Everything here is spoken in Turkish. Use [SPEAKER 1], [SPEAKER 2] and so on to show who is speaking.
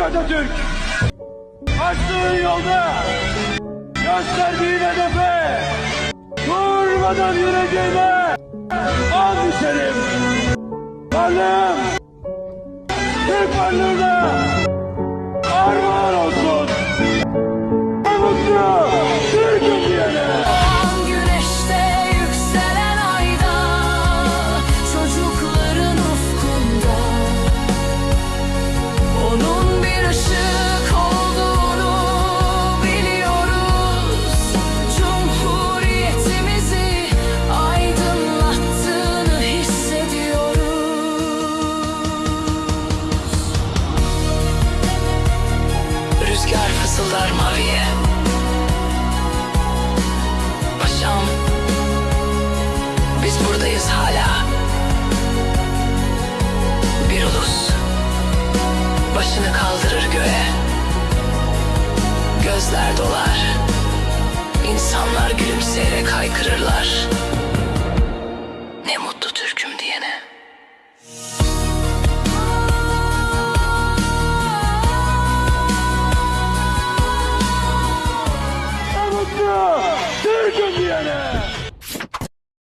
[SPEAKER 1] Atatürk açtığın yolda gösterdiğin hedefe durmadan yüreceğine and içerim. Varlığım Türk varlığına
[SPEAKER 2] fısıldar maviye Paşam Biz buradayız hala. Bir ulus Başını kaldırır göğe. Gözler dolar. İnsanlar gülümseyerek haykırırlar. Ne mutlu Türk'üm diyene millionaire!